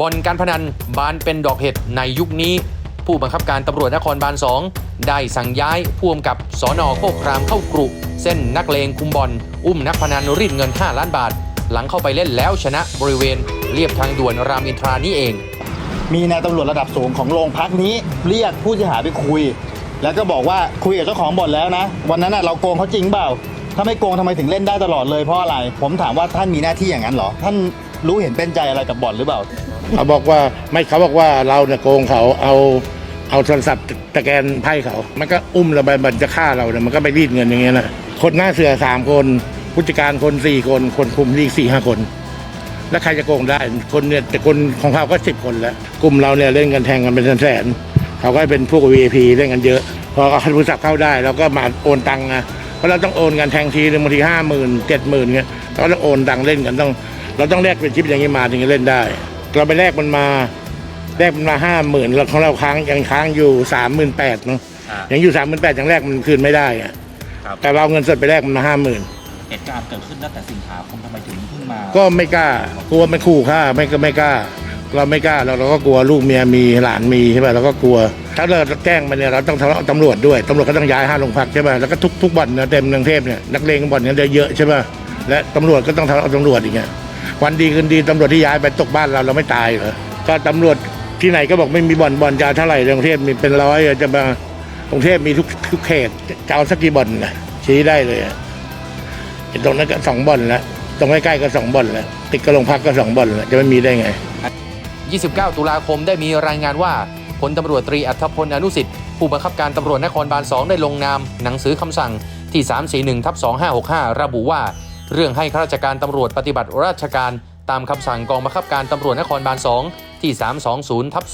บ่อนการพนันบานเป็นดอกเห็ดในยุคนี้ ผู้บังคับการตำรวจนครบาล2ได้สั่งย้ายผู้กำกับสอนอโคกครามเข้ากรุ เส้นนักเลงคุมบอลอุ้มนักพนันรีดเงิน 5 ล้านบาท หลังเข้าไปเล่นแล้วชนะบริเวณเรียบทางด่วนรามอินทรานี้เอง มีนายตำรวจระดับสูงของโรงพักนี้เรียกผู้เสียหายไปคุย แล้วก็บอกว่าคุยกับเจ้าของบ่อนแล้วนะ วันนั้นนะเราโกงเขาจริงเปล่าถ้าไม่โกงทำไมถึงเล่นได้ตลอดเลยเพราะอะไร ผมถามว่าท่านมีหน้าที่อย่างนั้นเหรอ ท่าน รู้เห็นเป็นใจอะไรกับบ่อนหรือเปล่า เขาบอกว่าไม่เขาบอกว่าเราเนี่ยโกงเขาเอาเอาโทรศัพท์ตะแกรงไพ่เขา มันก็อุ้มเราไปมันจะฆ่าเราเนี่ยมันก็ไปรีดเงินอย่างเงี้ยนะคนหน้าเสือสามคนผู้จัดการคนสี่คน คนคุมอีกสี่ห้าคน แล้วใครจะโกงได้คนเนี่ยแต่คนของเขาก็สิบคนแล้วกลุ่มเราเนี่ยเล่นกันแทงกันเป็นแสนๆเขาก็เป็นพวก VIP เล่นกันเยอะ พอเขาโทรศัพท์เข้าได้เราก็มาโอนตังค์นะเพราะเราต้องโอนกันแทงทีหนึ่งบางทีห้าหมื่นเจ็ดหมื่นเงี้ยเราก็ต้องโอนตังค์เล่นกันต้อง เราต้องแลกเป็นชิปอย่างนี้มาถึงจะเล่นได้ เราไปแลกมันมาแลกมันมาห้าหมื่นเราของเราค้างยังค้างอยู่สามหมื่นแปดเนาะอ่า ยังอยู่สามหมื่นแปดยังแลกมันคืนไม่ได้อะครับ แต่เราเอาเงินสดไปแลกมันมาห้าหมื่นเหตุการณ์เกิดขึ้นตั้งแต่สิงหาคมทำไมถึงเพิ่งมาก็ไม่กล้ากลัวมันขู่ฆ่าไม่ก็ไม่กล้า เราไม่กล้าเราเราก็กลัวลูกเมียมีหลานมีใช่ป่ะเราก็กลัว ถ้าเราแจ้งมันเนี่ยเราต้องทะเลาะกับตำรวจด้วยตำรวจก็ต้องย้ายห้าโรงพักใช่ป่ะแล้วก็ทุกทุกบ่อนนะเต็มกรุงเทพเนี่ยนักเลงบ่อนเนี่ยเยอะใช่ป่ะและตำรวจก็ต้องทะเลาะกับตำรวจอีกไง วันดีคืนดีตำรวจที่ย้ายไปตกบ้านเราเราไม่ตายเหรอก็ตำรวจที่ไหนก็บอกไม่มีบ่อนบ่อนจะเอาเท่าไหร่กรุงเทพมีเป็นร้อยจะมากรุงเทพมีทุกทุกเขตจะเอาสักกี่บ่อนนะชี้ได้เลยตรงนั้นก็สองบ่อนแล้วตรงใกล้ๆก็สองบ่อนแล้วติดกับโรงพักก็สองบ่อนแล้วจะไม่มีได้ไง 29 ตุลาคมได้มีรายงานว่าพลตำรวจตรีอัธพลอนุสิทธิ์ผู้บังคับการตำรวจนครบาล 2 ได้ลงนาม หนังสือคำสั่งที่ 341ทับ2565 ระบุว่า เรื่องให้ข้าราชการตำรวจปฏิบัติราชการตามคำสั่งกองบังคับการตำรวจนครบาล 2 ที่ 320ทับ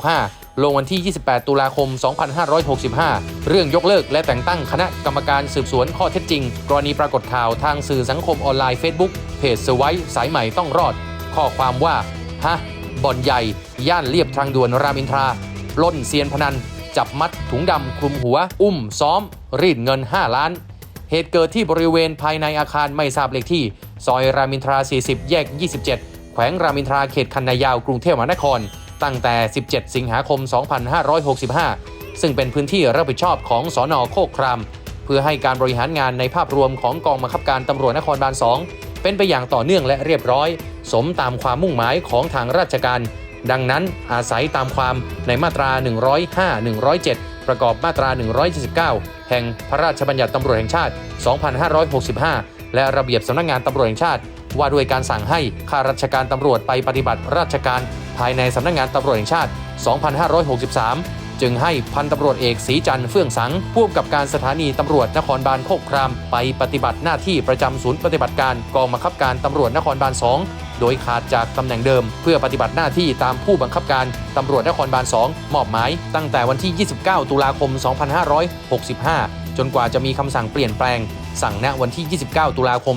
2565 ลงวันที่ 28 ตุลาคม 2565 เรื่องยกเลิกและแต่งตั้งคณะกรรมการสืบสวนข้อเท็จจริง กรณีปรากฏข่าวทางสื่อสังคมออนไลน์ Facebook เพจสไว้สายใหม่ต้องรอด ข้อความว่า ฮะ บ่อนใหญ่ ย่านเรียบทางด่วนรามอินทราล้นเซียนพนัน จับมัดถุงดำคลุมหัว อุ้มซ้อม รีดเงิน 5 ล้าน เหตุเกิดที่บริเวณภายในอาคารไม่ทราบเลขที่ ซอยรามินทรา 40 แยก 27 แขวงรามินทราเขตคันนายาวกรุงเทพมหานคร ตั้งแต่ 17 สิงหาคม 2565 ซึ่งเป็นพื้นที่รับผิดชอบของสอนอโคกคราม เพื่อให้การบริหารงานในภาพรวมของกองบังคับการตำรวจนครบาล 2 เป็นไปอย่างต่อเนื่องและเรียบร้อย สมตามความมุ่งหมายของทางราชการ ดังนั้นอาศัยตามความในมาตรา 105 107 ประกอบมาตรา 179 แห่งพระราชบัญญัติตำรวจแห่งชาติ 2565 และระเบียบสำนักงานตำรวจแห่งชาติ ว่าด้วยการสั่งให้ข้าราชการตำรวจไปปฏิบัติราชการภายในสำนักงานตำรวจแห่งชาติ 2563 จึงให้พันตำรวจเอกศรีจันทร์เฟื่องสังผู้กำกับการสถานีตำรวจนครบาลโคกคราม ไปปฏิบัติหน้าที่ประจำศูนย์ปฏิบัติการกองบังคับการตำรวจนครบาล 2 โดยขาดจากตำแหน่งเดิม เพื่อปฏิบัติหน้าที่ตามผู้บังคับการตำรวจนครบาล 2 มอบหมาย ตั้งแต่วันที่ 29 ตุลาคม 2565 จนกว่าจะมีคำสั่งเปลี่ยนแปลง สั่งณวันที่ 29 ตุลาคม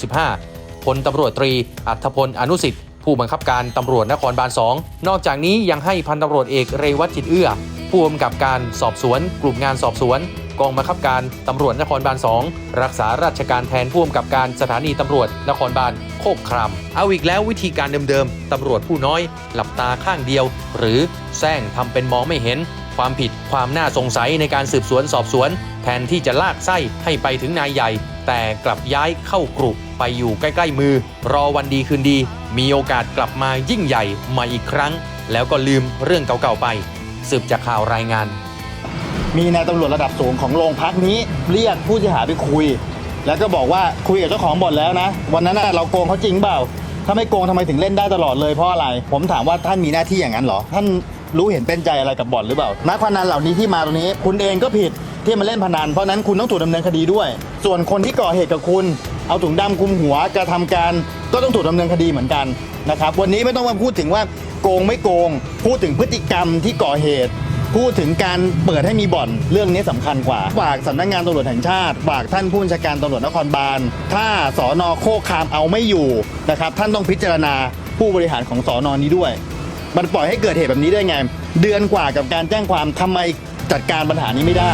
2565พลตำรวจตรีอัธพลอนุสิทธิ์ ผู้บังคับการตำรวจนครบาล 2 นอกจากนี้ยังให้พันตำรวจเอกเรวัตจิตเอื้อผู้กำกับการสอบสวน กลุ่มงานสอบสวน กองบังคับการตำรวจนครบาล 2 รักษาราชการแทนผู้กำกับการสถานีตำรวจนครบาลโคกครามเอาอีกแล้ววิธีการเดิมๆตำรวจผู้น้อย หลับตาข้างเดียว หรือแซงทำเป็นมองไม่เห็น ความผิดความน่าสงสัยในการสืบสวนสอบสวน แทนที่จะลากไส้ให้ไปถึงนายใหญ่ แต่กลับย้ายเข้ากรุไปอยู่ใกล้ ๆ มือ รอวันดีคืนดี มีโอกาสกลับมายิ่งใหญ่มาอีกครั้ง แล้วก็ลืมเรื่องเก่าๆไป สืบจากข่าวรายงาน มีนายตำรวจระดับสูงของโรงพักนี้เรียกผู้เสียหายไปคุย แล้วก็บอกว่าคุยกับเจ้าของบ่อนแล้วนะ วันนั้นเราโกงเขาจริงเปล่าถ้าไม่โกงทำไมถึงเล่นได้ตลอดเลยเพราะอะไร ผมถามว่าท่านมีหน้าที่อย่างนั้นเหรอ ท่าน รู้เห็นเป็นใจอะไรกับบ่อนหรือเปล่านักพนันเหล่านี้ที่มาตรงนี้ คุณเองก็ผิดที่มาเล่นพนัน เพราะนั้นคุณต้องถูกดำเนินคดีด้วย ส่วนคนที่ก่อเหตุกับคุณ เอาถุงดำคลุมหัวกระทำการ ก็ต้องถูกดำเนินคดีเหมือนกันนะครับ วันนี้ไม่ต้องมาพูดถึงว่าโกงไม่โกง พูดถึงพฤติกรรมที่ก่อเหตุ พูดถึงการเปิดให้มีบ่อนเรื่องนี้สำคัญกว่าฝากสำนักงานตำรวจแห่งชาติฝากท่านผู้บัญชาการตำรวจนครบาลถ้าสอนอโคคามเอาไม่อยู่นะครับท่านต้องพิจารณาผู้บริหารของสอนอนี้ด้วย มันปล่อยให้เกิดเหตุแบบนี้ได้ไง เดือนกว่ากับการแจ้งความทำไมจัดการปัญหานี้ไม่ได้